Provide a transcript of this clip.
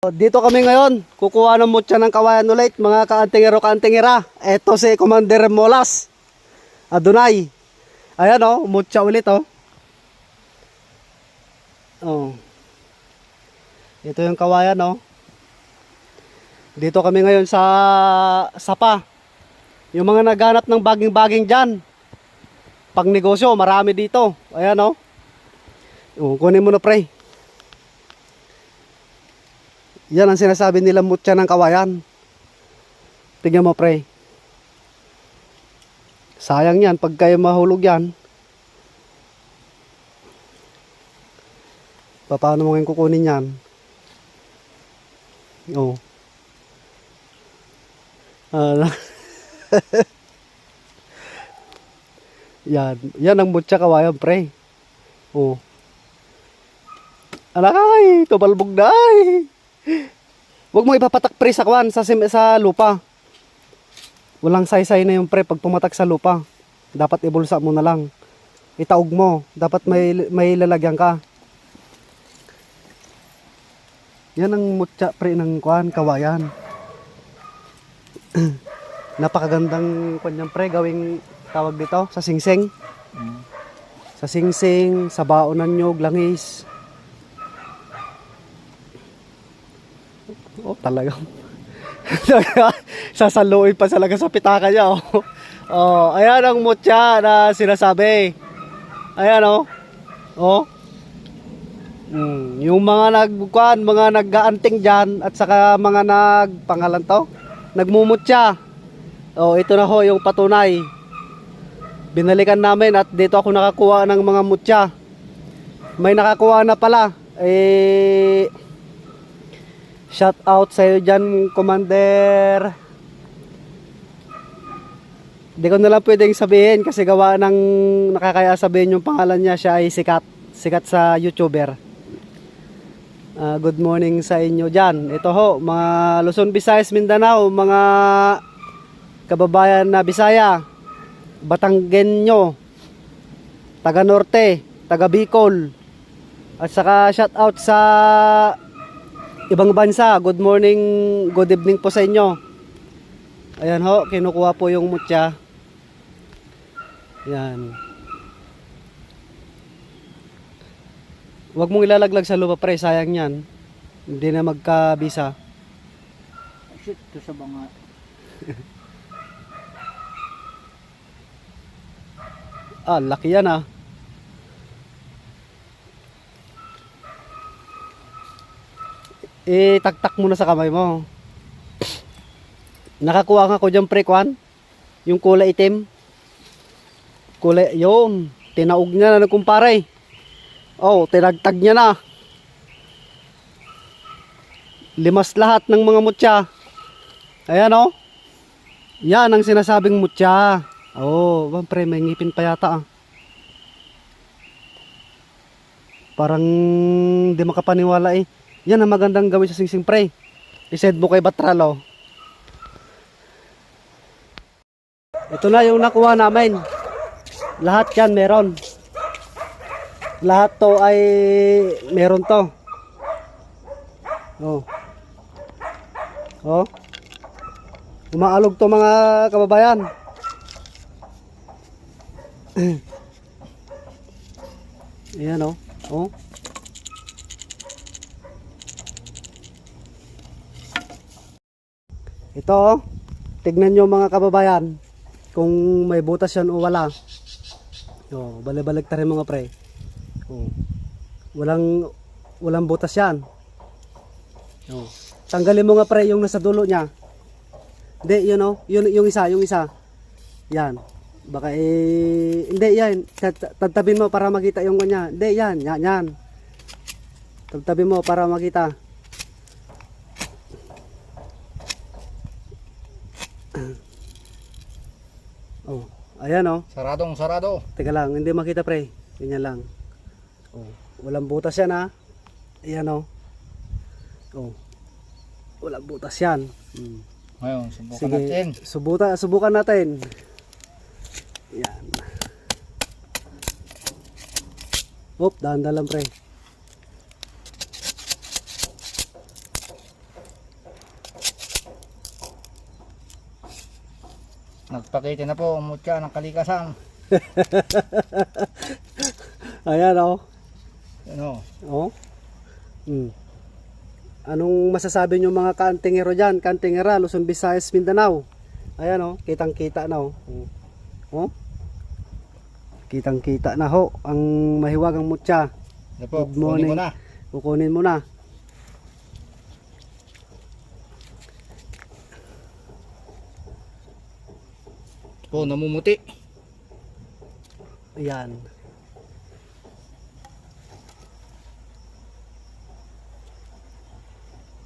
Dito kami ngayon, kukuha ng mutya ng kawayan ulit, mga kaantingero kaantingera. Ito si Commander Molas. Adunay. Ayan oh, mutya ulit oh. Oh. Ito yung kawayan oh. Dito kami ngayon sa Sapa. Yung mga naghanap ng baging-baging dyan. Pang negosyo, marami dito. Ayan oh. Oh, kunin mo na pre. Yan ang sinasabi nila mutya ng kawayan. Tingnan mo pre. Sayang yan pag kayo mahulog yan. Pa- Paano mo ngayon kukunin yan? Oh. Ah, yan. Yan ang mutya kawayan pre. Oh. Alay, tumalbog na ay. Huwag mo ipapatak pre sa kwan sa, sa lupa. Walang saysay na yung pre pag pumatak sa lupa. Dapat ibulsa mo na lang. Itaog mo. Dapat may, may lalagyan ka. Yan ang mutya pre ng kwan, kawayan. Napakagandang kwan yan pre, gawing tawag dito sa singsing. Sa singsing, sa baonan nyog, langis. Oh, talagang. Sasaluin pa talaga sa pitaka niya. Oh. oh, ayan ang mutya na sinasabi. Ayan oh. Oh. Mm, yung mga nagbukuan, mga nag-aanting diyan at saka mga nagpangalan to, nagmumutya. Oh, ito na ho yung patunay. Binalikan namin at dito ako nakakuha ng mga mutya. May nakakuha na pala. Eh Shout out sa iyo dyan, Commander. Hindi ko na lang pwedeng sabihin kasi gawa ng nakakaya sabihin yung pangalan niya. Siya ay sikat. Sikat sa YouTuber. Ah, good morning sa inyo dyan. Ito ho, mga Luzon, Visayas, Mindanao, mga kababayan na Bisaya, Batanggenyo, taga Norte, taga Bicol, at saka shout out sa ibang bansa. Good morning, good evening po sa inyo. Ayan ho, kinukuha po yung mutya. Yan. Huwag mong ilalaglag sa lupa pre, sayang yan. Hindi na magkabisa. Shit, to sa banga. Ah, laki yan ah. Itaktak mo na sa kamay mo. Nakakuha nga ko dyan pre kwan. Yung kulay itim. Kulay, yun. Tinaog niya na nagkumpare. Oh, tinagtag niya na. Limas lahat ng mga mutya. Ayan oh. Yan ang sinasabing mutya. Oh, bang pre, may ngipin pa yata ah. Parang di makapaniwala eh. Yan ang magandang gawin sa singsing pre. I-send mo kay Batralo. Ito na yung nakuha namin. Lahat yan meron. Lahat to ay meron to. Oh. Oh. Umaalog to mga kababayan. Ayan oh. Oh. Ito, oh. tignan nyo mga kababayan kung may butas yan o wala. Oh, balibalag ta rin mga pre. Oh. Walang walang butas yan. Oh. Tanggalin mo nga pre yung nasa dulo niya. Hindi, yun oh, yun yung isa, yung isa. Yan. Baka eh hindi yan. Tatabin mo para makita yung kanya. Hindi yan, yan, yan. Tatabin mo para makita. Oh, ayan oh. Saradong sarado. Teka lang, hindi makita pre. Ganyan lang. Oh, walang butas yan ha. Ayan oh. Oh. Walang butas yan. Hmm. Ngayon, subukan Sige, natin. subuta, subukan natin. Yan. Oop, dahan lang pre. Nagpakita na po ang mutya ng kalikasan. Ayan oh. Ano? Oh. Hmm. Anong masasabi nyo mga kantingero dyan? Kantingera, Luzon, Visayas, Mindanao. Ayan oh, kitang kita na oh. Oh. Kitang kita na ho ang mahiwagang mutya. Ano Good morning. ko na. Kukunin mo na. Po, namumuti. Ayan.